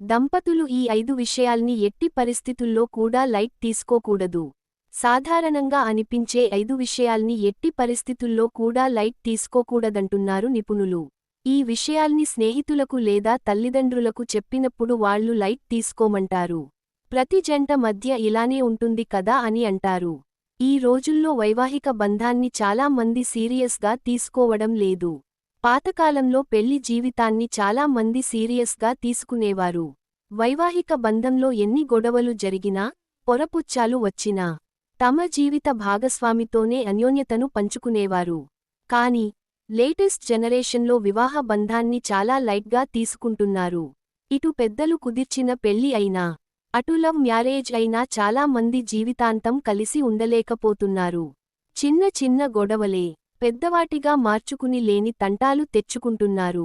దంపతులు ఈ ఐదు విషయాల్ని ఎట్టి పరిస్థితుల్లో కూడా లైట్ తీసుకోకూడదు. సాధారణంగా అనిపించే ఐదు విషయాల్ని ఎట్టి పరిస్థితుల్లో కూడా లైట్ తీసుకోకూడదంటున్నారు నిపుణులు. ఈ విషయాల్ని స్నేహితులకు లేదా తల్లిదండ్రులకు చెప్పినప్పుడు వాళ్ళు లైట్ తీసుకోమంటారు. ప్రతి జంట మధ్య ఇలానే ఉంటుంది కదా అని అంటారు. ఈ రోజుల్లో వైవాహిక బంధాన్ని చాలా మంది సీరియస్గా తీసుకోవడం లేదు. పాతకాలంలో పెళ్ళి జీవితాన్ని చాలా మంది సీరియస్గా తీసుకునేవారు. వైవాహిక బంధంలో ఎన్ని గొడవలు జరిగినా పొరపుచ్చాలు వచ్చినా తమ జీవిత భాగస్వామితోనే అన్యోన్యతను పంచుకునేవారు. కాని లేటెస్ట్ జనరేషన్లో వివాహ బంధాన్ని చాలా లైట్గా తీసుకుంటున్నారు. ఇటు పెద్దలు కుదిర్చిన పెళ్ళి అయినా అటు లవ్ మ్యారేజ్ అయినా చాలా మంది జీవితాంతం కలిసి ఉండలేకపోతున్నారు. చిన్న చిన్న గొడవలే పెద్దవాటిగా మార్చుకుని లేని తంటాలు తెచ్చుకుంటున్నారు.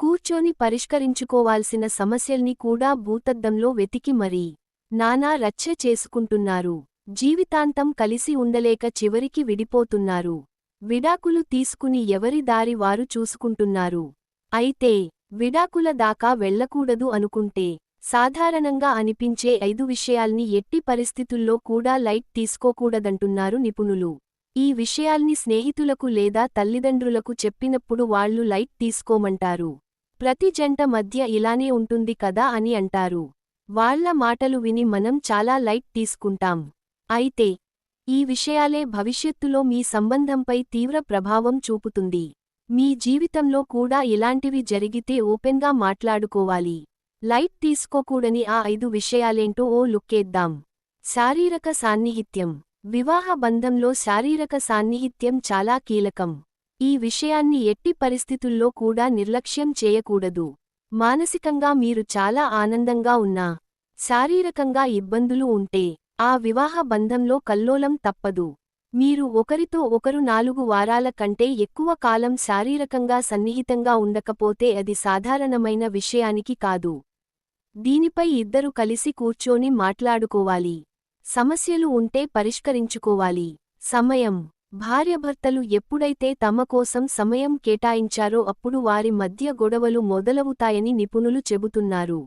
కూర్చొని పరిష్కరించుకోవాల్సిన సమస్యల్ని కూడా భూతద్దంలో వెతికి మరీ నానా రచ్చ చేసుకుంటున్నారు. జీవితాంతం కలిసి ఉండలేక చివరికి విడిపోతున్నారు. విడాకులు తీసుకుని ఎవరి దారి వారు చూసుకుంటున్నారు. అయితే విడాకుల దాకా వెళ్ళకూడదు అనుకుంటే సాధారణంగా అనిపించే ఐదు విషయాల్ని ఎట్టి పరిస్థితుల్లో కూడా లైట్ తీసుకోకూడదంటున్నారు నిపుణులు. ఈ విషయాల్ని స్నేహితులకు లేదా తల్లిదండ్రులకు చెప్పినప్పుడు వాళ్ళు లైట్ తీసుకోమంటారు. ప్రతి జంట మధ్య ఇలానే ఉంటుంది కదా అని అంటారు. వాళ్ళ మాటలు విని మనం చాలా లైట్ తీసుకుంటాం. అయితే ఈ విషయాలే భవిష్యత్తులో మీ సంబంధంపై తీవ్ర ప్రభావం చూపుతుంది. మీ జీవితంలో కూడా ఇలాంటివి జరిగితే ఓపెన్గా మాట్లాడుకోవాలి. లైట్ తీసుకోకూడని ఆ ఐదు విషయాలేంటో ఓ లుక్కేద్దాం. శారీరక సాన్నిహిత్యం. వివాహ బంధంలో శారీరక సాన్నిహిత్యం చాలా కీలకం. ఈ విషయాన్ని ఎట్టి పరిస్థితుల్లో కూడా నిర్లక్ష్యం చేయకూడదు. మానసికంగా మీరు చాలా ఆనందంగా ఉన్నా శారీరకంగా ఇబ్బందులు ఉంటే ఆ వివాహ బంధంలో కల్లోలం తప్పదు. మీరు ఒకరితో ఒకరు నాలుగు వారాల కంటే ఎక్కువ కాలం శారీరకంగా సన్నిహితంగా ఉండకపోతే అది సాధారణమైన విషయానికి కాదు. దీనిపై ఇద్దరు కలిసి కూర్చోని మాట్లాడుకోవాలి. సమస్యలు ఉంటే పరిష్కరించుకోవాలి. సమయం. భార్యభర్తలు ఎప్పుడైతే తమ కోసం సమయం కేటాయించారో అప్పుడు వారి మధ్య గొడవలు మొదలవుతాయని నిపుణులు చెబుతున్నారు.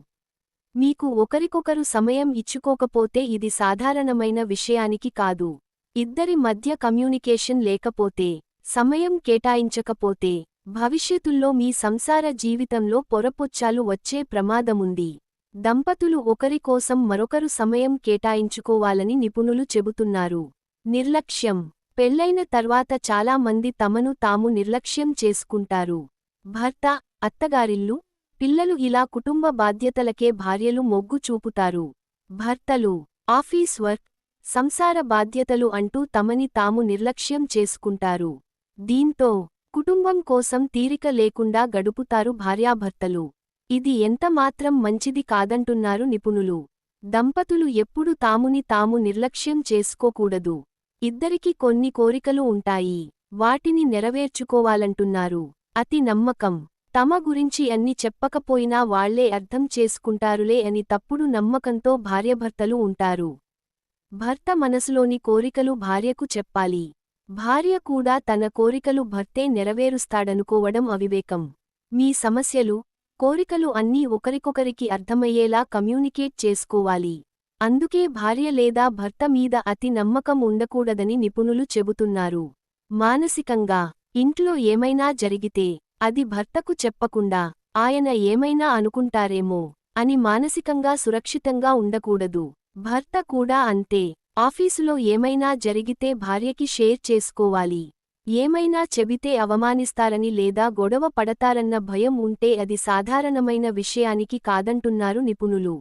మీకు ఒకరికొకరు సమయం ఇచ్చుకోకపోతే ఇది సాధారణమైన విషయానికి కాదు. ఇద్దరి మధ్య కమ్యూనికేషన్ లేకపోతే సమయం కేటాయించకపోతే భవిష్యత్తుల్లో మీ సంసార జీవితంలో పొరపొచ్చాలు వచ్చే ప్రమాదముంది. దంపతులు ఒకరి కోసం మరొకరు సమయం కేటాయించుకోవాలని నిపుణులు చెబుతున్నారు. నిర్లక్ష్యం. పెళ్ళైన తర్వాత చాలా మంది తమను తాము నిర్లక్ష్యం చేసుకుంటారు. భర్త అత్తగారిల్లు పిల్లలు ఇలా కుటుంబ బాధ్యతలకే భార్యలు మొగ్గు చూపుతారు. భర్తలు ఆఫీస్ వర్క్ సంసార బాధ్యతలు అంటూ తమని తాము నిర్లక్ష్యం చేసుకుంటారు. దీంతో కుటుంబం కోసం తీరిక లేకుండా గడుపుతారు భార్యాభర్తలు. ఇది ఎంతమాత్రం మంచిది కాదంటున్నారు నిపుణులు. దంపతులు ఎప్పుడు తాముని తాము నిర్లక్ష్యం చేసుకోకూడదు. ఇద్దరికి కొన్ని కోరికలు ఉంటాయి. వాటిని నెరవేర్చుకోవాలంటున్నారు. అతి నమ్మకం. తమ గురించి అన్ని చెప్పకపోయినా వాళ్ళే అర్థం చేసుకుంటారులే అని తప్పుడు నమ్మకంతో భార్యభర్తలు ఉంటారు. భర్త మనసులోని కోరికలు భార్యకు చెప్పాలి. భార్య కూడా తన కోరికలు భర్తే నెరవేరుస్తాడనుకోవడం అవివేకం. మీ సమస్యలు కోరికలు అన్నీ ఒకరికొకరికి అర్థమయ్యేలా కమ్యూనికేట్ చేసుకోవాలి. అందుకే భార్య లేదా భర్త మీద అతి నమ్మకం ఉండకూడదని నిపుణులు చెబుతున్నారు. మానసికంగా ఇంట్లో ఏమైనా జరిగితే అది భర్తకు చెప్పకుండా ఆయన ఏమైనా అనుకుంటారేమో అని మానసికంగా సురక్షితంగా ఉండకూడదు. భర్త కూడా అంతే ఆఫీసులో ఏమైనా జరిగితే భార్యకి షేర్ చేసుకోవాలి. ఏమైనా చెబితే అవమానిస్తారని లేదా గొడవ పడతారన్న భయం ఉంటే అది సాధారణమైన విషయానికి కాదంటున్నారు నిపుణులు.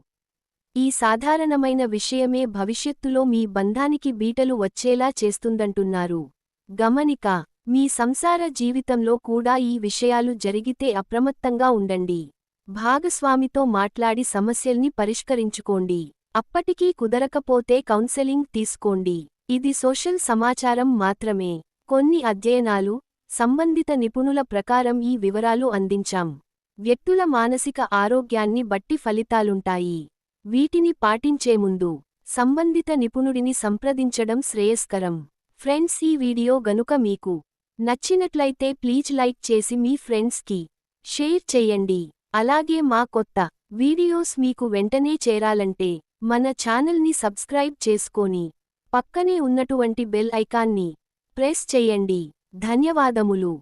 ఈ సాధారణమైన విషయమే భవిష్యత్తులో మీ బంధానికి బీటలు వచ్చేలా చేస్తుందంటున్నారు. గమనిక మీ సంసార జీవితంలో కూడా ఈ విషయాలు జరిగితే అప్రమత్తంగా ఉండండి. భాగస్వామితో మాట్లాడి సమస్యల్ని పరిష్కరించుకోండి. అప్పటికీ కుదరకపోతే కౌన్సెలింగ్ తీసుకోండి. ఇది సోషల్ సమాచారం మాత్రమే. కొన్ని అధ్యయనాలు సంబంధిత నిపుణుల ప్రకారం ఈ వివరాలు అందించాం. వ్యక్తుల మానసిక ఆరోగ్యాన్ని బట్టి ఫలితాలుంటాయి. వీటిని పాటించే ముందు సంబంధిత నిపుణుడిని సంప్రదించడం శ్రేయస్కరం. ఫ్రెండ్స్ ఈ వీడియో గనుక మీకు నచ్చినట్లయితే ప్లీజ్ లైక్ చేసి మీ ఫ్రెండ్స్కి షేర్ చెయ్యండి అలాగే మా కొత్త వీడియోస్ మీకు వెంటనే చేరాలంటే మన ఛానల్ని సబ్స్క్రైబ్ చేసుకోని పక్కనే ఉన్నటువంటి బెల్ ఐకాన్ని ప్రెస్ చేయండి. ధన్యవాదములు.